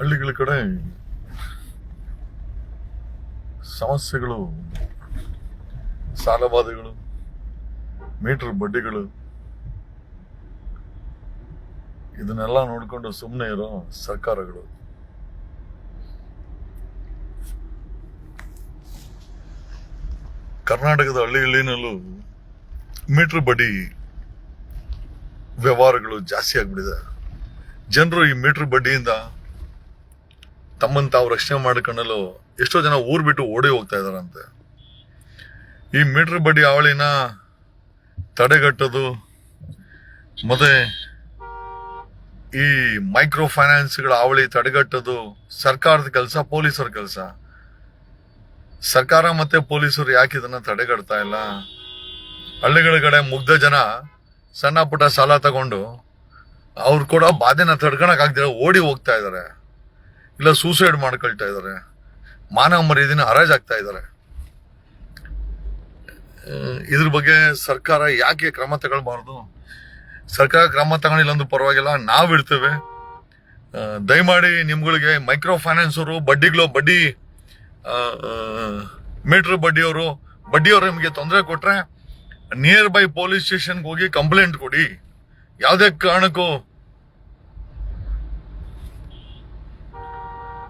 ಹಳ್ಳಿಗಳ ಕಡೆ ಸಮಸ್ಯೆಗಳು ಸಾಲಬಾಧೆಗಳು ಮೀಟರ್ ಬಡ್ಡಿಗಳು, ಇದನ್ನೆಲ್ಲ ನೋಡಿಕೊಂಡು ಸುಮ್ಮನೆ ಇರೋ ಸರ್ಕಾರಗಳು. ಕರ್ನಾಟಕದ ಹಳ್ಳಿ ಹಳ್ಳಿನಲ್ಲೂ ಮೀಟರ್ ಬಡ್ಡಿ ವ್ಯವಹಾರಗಳು ಜಾಸ್ತಿ ಆಗ್ಬಿಟ್ಟಿದೆ. ಜನರು ಈ ಮೀಟರ್ ಬಡ್ಡಿಯಿಂದ ತಮ್ಮನ್ನು ತಾವು ರಕ್ಷಣೆ ಮಾಡಿಕೊಳ್ಳಲು ಎಷ್ಟೋ ಜನ ಊರ್ ಬಿಟ್ಟು ಓಡಿ ಹೋಗ್ತಾ ಇದಾರಂತೆ ಈ ಮೀಟರ್ ಬಡ್ಡಿ ಅವಳಿನ ತಡೆಗಟ್ಟೋದು, ಮತ್ತೆ ಈ ಮೈಕ್ರೋ ಫೈನಾನ್ಸ್ಗಳ ಅವಳಿ ತಡೆಗಟ್ಟೋದು, ಸರ್ಕಾರದ ಕೆಲಸ, ಪೊಲೀಸರ ಕೆಲಸ. ಸರ್ಕಾರ ಮತ್ತೆ ಪೊಲೀಸರು ಯಾಕೆ ಇದನ್ನ ತಡೆಗಟ್ತಾ ಇಲ್ಲ? ಹಳ್ಳಿಗಳ ಕಡೆ ಮುಗ್ಧ ಜನ ಸಣ್ಣ ಪುಟ್ಟ ಸಾಲ ತಗೊಂಡು ಅವ್ರು ಕೂಡ ಬಾಧೆನ ತಡ್ಕೊಳಕ್ ಓಡಿ ಹೋಗ್ತಾ ಇದಾರೆ. ಇಲ್ಲ ಸೂಸೈಡ್ ಮಾಡ್ಕೊಳ್ತಾ ಇದ್ದಾರೆ ಮಾನವ ಮರ್ಯಾದೆನ ಹರಾಜಾಗ್ತಾ ಇದಾರೆ. ಆ, ಇದ್ರ ಬಗ್ಗೆ ಸರ್ಕಾರ ಯಾಕೆ ಕ್ರಮ ತಗೊಳ್ಬಾರ್ದು? ಸರ್ಕಾರ ಕ್ರಮ ತಗೊಂಡಿಲ್ಲ ಅಂದ್ರೆ ಪರವಾಗಿಲ್ಲ ನಾವು ಇರ್ತೇವೆ. ದಯಮಾಡಿ ನಿಮ್ಗಳಿಗೆ ಮೈಕ್ರೋ ಫೈನಾನ್ಸ್ ಅವರು ಬಡ್ಡಿಗಳು ಬಡ್ಡಿ ಮೀಟ್ರ್ ಬಡ್ಡಿಯವರು ಬಡ್ಡಿಯವರು ನಿಮಗೆ ತೊಂದರೆ ಕೊಟ್ಟರೆ ನಿಯರ್ ಬೈ ಪೊಲೀಸ್ ಸ್ಟೇಷನ್ಗೆ ಹೋಗಿ ಕಂಪ್ಲೇಂಟ್ ಕೊಡಿ. ಯಾವುದೇ ಕಾರಣಕ್ಕೂ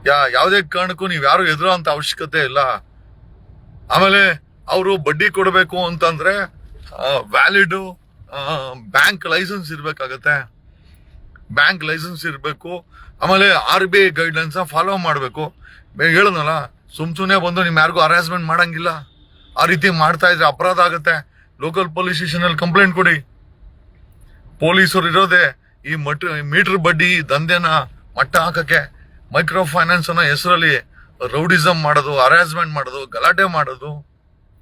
ಯಾ, ಯಾವುದೇ ಕಾರಣಕ್ಕೂ ನೀವು ಯಾರು ಎದುರೋ ಅಂತ ಅವಶ್ಯಕತೆ ಇಲ್ಲ. ಆಮೇಲೆ ಅವರು ಬಡ್ಡಿ ಕೊಡಬೇಕು ಅಂತಂದ್ರೆ ವ್ಯಾಲಿಡ್ ಬ್ಯಾಂಕ್ ಲೈಸೆನ್ಸ್ ಇರಬೇಕಾಗತ್ತೆ. ಬ್ಯಾಂಕ್ ಲೈಸೆನ್ಸ್ ಇರಬೇಕು. ಆಮೇಲೆ R B I guidelines follow ಮಾಡಬೇಕು. ಹೇಳಿದ್ನಲ್ಲ ಸುಮ್ ಸುಮ್ಮನೆ ಬಂದು ನಿಮ್ ಯಾರಿಗೂ ಹರಾಸ್ಮೆಂಟ್ ಮಾಡಂಗಿಲ್ಲ. ಆ ರೀತಿ ಮಾಡ್ತಾ ಇದ್ರೆ ಅಪರಾಧ ಆಗುತ್ತೆ. ಲೋಕಲ್ ಪೊಲೀಸ್ ಸ್ಟೇಷನ್ ಅಲ್ಲಿ ಕಂಪ್ಲೇಂಟ್ ಕೊಡಿ. ಪೊಲೀಸರು ಇರೋದೇ ಈ ಮಟ್ ಮೀಟರ್ ಬಡ್ಡಿ ದಂಧೆನ ಮಟ್ಟ ಹಾಕಕ್ಕೆ. ಮೈಕ್ರೋ ಫೈನಾನ್ಸ್ ಅನ್ನೋ ಹೆಸರಲ್ಲಿ ರೌಡಿಸಮ್ ಮಾಡೋದು ಹರಾಸ್ಮೆಂಟ್ ಮಾಡೋದು ಗಲಾಟೆ ಮಾಡೋದು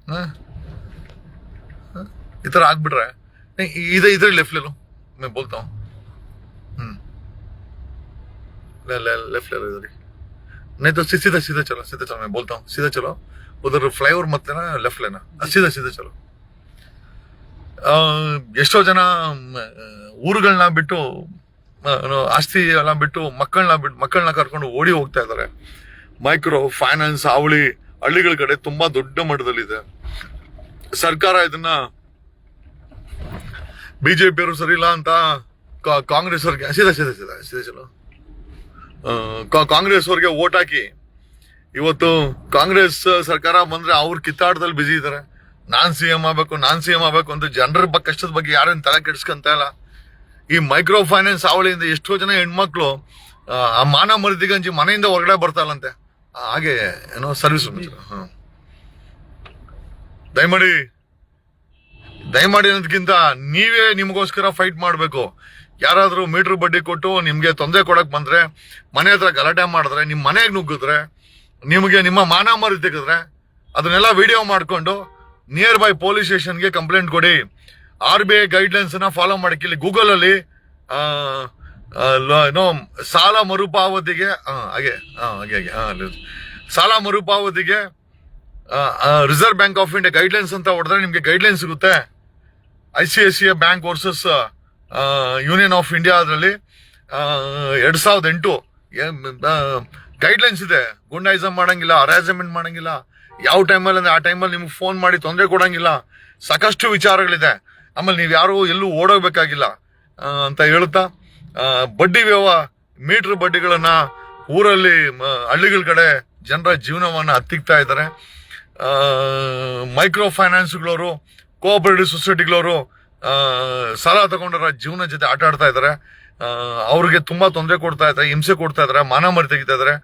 ಹ? ಹ? ಈ ತರ ಆಗ್ಬಿಟ್ರೆ ಏ, ಇದೇ ಇದ್ರೆ ಲೆಫ್ಟ್ ಲೇಲು मैं बोलता हूँ हम्म ले ले लेफ्ट ले लो इधर ही नहीं तो सी- सीधा सीधा चलो सीधा चलो मैं बोलता हूँ सीधा चलो उधर फ्लाईओवर मत लेना लेफ्ट लेना सीधा सीधा चलो ಆ, ಎಷ್ಟೋ ಜನ ಊರುಗಳನ್ನ ಬಿಟ್ಟು ಆ, ಏನು, ಆಸ್ತಿ ಎಲ್ಲ ಬಿಟ್ಟು ಮಕ್ಕಳನ್ನ ಬಿಟ್ಟು ಮಕ್ಕಳನ್ನ ಕರ್ಕೊಂಡು ಓಡಿ ಹೋಗ್ತಾ ಇದ್ದಾರೆ. ಮೈಕ್ರೋ ಫೈನಾನ್ಸ್ ಅವಳಿ ಹಳ್ಳಿಗಳ ಕಡೆ ತುಂಬಾ ದೊಡ್ಡ ಮಟ್ಟದಲ್ಲಿದೆ. ಸರ್ಕಾರ ಇದನ್ನ ಬಿಜೆಪಿ ಅವರು ಸರಿ ಇಲ್ಲ ಅಂತ ಕಾಂಗ್ರೆಸ್ ಅವ್ರಿಗೆ ಸೀದಾ ಸೀದಾ ಸೀದಾ ಸೀದಾ ಚಲೋ ಕಾಂಗ್ರೆಸ್ ಅವ್ರಿಗೆ ಓಟ್ ಹಾಕಿ ಇವತ್ತು ಕಾಂಗ್ರೆಸ್ ಸರ್ಕಾರ ಬಂದ್ರೆ ಅವ್ರ ಕಿತ್ತಾಟದಲ್ಲಿ ಬಿಸಿ ಇದಾರೆ ನಾನ್ ಸಿ ಎಂ ಆಗ್ಬೇಕು, ನಾನ್ ಸಿ ಎಂ ಆಗ್ಬೇಕು ಅಂತ ಜನರ ಕಷ್ಟದ ಬಗ್ಗೆ ಯಾರೇನು ತಲೆ ಕೆಡಿಸ್ಕೊಂತ ಇಲ್ಲ. ಈ ಮೈಕ್ರೋ ಫೈನಾನ್ಸ್ ಅವಳಿಯಿಂದ ಎಷ್ಟೋ ಜನ ಹೆಣ್ಮಕ್ಳು ಆ, ಮಾನ ಮರಿದಿಗಂಜಿ ಮನೆಯಿಂದ ಹೊರಗಡೆ ಬರ್ತಾಳಂತೆ ಆ, ಹಾಗೆ ಏನೋ ಸರ್ವಿಸ್ ದಯಮಾಡಿ ದಯಮಾಡಿ ಅನ್ನೋದಕ್ಕಿಂತ ನೀವೇ ನಿಮಗೋಸ್ಕರ ಫೈಟ್ ಮಾಡಬೇಕು. ಯಾರಾದರೂ ಮೀಟರ್ ಬಡ್ಡಿ ಕೊಟ್ಟು ನಿಮಗೆ ತೊಂದರೆ ಕೊಡಕ್ ಬಂದ್ರೆ ಮನೆ ಹತ್ರ ಗಲಾಟೆ ಮಾಡಿದ್ರೆ ನಿಮ್ಮ ಮನೆಗೆ ನುಗ್ಗಿದ್ರೆ ನಿಮಗೆ ನಿಮ್ಮ ಮಾನ ಮರಿ ತೆಗೆದ್ರೆ ಅದನ್ನೆಲ್ಲ ವಿಡಿಯೋ ಮಾಡ್ಕೊಂಡು ನಿಯರ್ ಬೈ ಪೊಲೀಸ್ ಸ್ಟೇಷನ್ಗೆ ಕಂಪ್ಲೇಂಟ್ ಕೊಡಿ. ಆರ್ ಬಿ ಐ ಗೈಡ್ಲೈನ್ಸ್ನ ಫಾಲೋ ಮಾಡಕ್ಕೆ ಇಲ್ಲಿ ಗೂಗಲ್ ಅಲ್ಲಿ ಏನೋ, ಸಾಲ ಮರುಪಾವತಿಗೆ ಹಾಗೆ ಹಾಗೆ ಹಾಗೆ ಸಾಲ ಮರುಪಾವತಿಗೆ Reserve Bank of India guidelines ಅಂತ ಹೊಡೆದ್ರೆ ನಿಮಗೆ ಗೈಡ್ಲೈನ್ ಸಿಗುತ್ತೆ. I C I C I bank versus Union of India ಅದರಲ್ಲಿ ಎರಡ್ ಸಾವಿರದ ಎಂಟು ಗೈಡ್ಲೈನ್ಸ್ ಇದೆ. ಗುಂಡಾಯಿಸಮ್ ಮಾಡಂಗಿಲ್ಲ ಅರೇಂಜ್ಮೆಂಟ್ ಮಾಡಂಗಿಲ್ಲ. ಯಾವ ಟೈಮಲ್ಲಿ ಅಂದ್ರೆ ಆ ಟೈಮಲ್ಲಿ ನಿಮ್ಗೆ ಫೋನ್ ಮಾಡಿ ತೊಂದರೆ ಕೊಡಂಗಿಲ್ಲ. ಸಾಕಷ್ಟು ವಿಚಾರಗಳಿದೆ. ಆಮೇಲೆ ನೀವು ಯಾರು ಎಲ್ಲೂ ಓಡೋಗ್ಬೇಕಾಗಿಲ್ಲ ಅಂತ ಹೇಳ್ತಾ ಬಡ್ಡಿ ವ್ಯವ, ಮೀಟರ್ ಬಡ್ಡಿಗಳನ್ನ ಊರಲ್ಲಿ ಹಳ್ಳಿಗಳ ಕಡೆ ಜನರ ಜೀವನವನ್ನು ಹತ್ತಿಕ್ತಾ ಇದ್ದಾರೆ. ಮೈಕ್ರೋ ಫೈನಾನ್ಸ್ಗಳವರು, ಕೋಆಪರೇಟಿವ್ ಸೊಸೈಟಿಗಳವರು ಸಾಲ ತಗೊಂಡರ ಜೀವನ ಜೊತೆ ಆಟ ಆಡ್ತಾ ಇದ್ದಾರೆ. ಅವ್ರಿಗೆ ತುಂಬ ತೊಂದರೆ ಕೊಡ್ತಾ ಇದ್ದಾರೆ, ಹಿಂಸೆ ಕೊಡ್ತಾ ಇದ್ದಾರೆ, ಮಾನ ಮರಿ ತೆಗಿತಾ ಇದ್ದಾರೆ.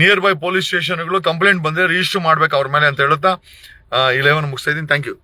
ನಿಯರ್ ಬೈ ಪೊಲೀಸ್ ಸ್ಟೇಷನ್ಗಳು ಕಂಪ್ಲೇಂಟ್ ಬಂದರೆ ರಿಜಿಸ್ಟರ್ ಮಾಡ್ಬೇಕು ಅವ್ರ ಮೇಲೆ ಅಂತ ಹೇಳುತ್ತಾ? ಈ ಲೆವೆನ್ ಮುಗಿಸ್ತಾ ಇದ್ದೀನಿ. Thank you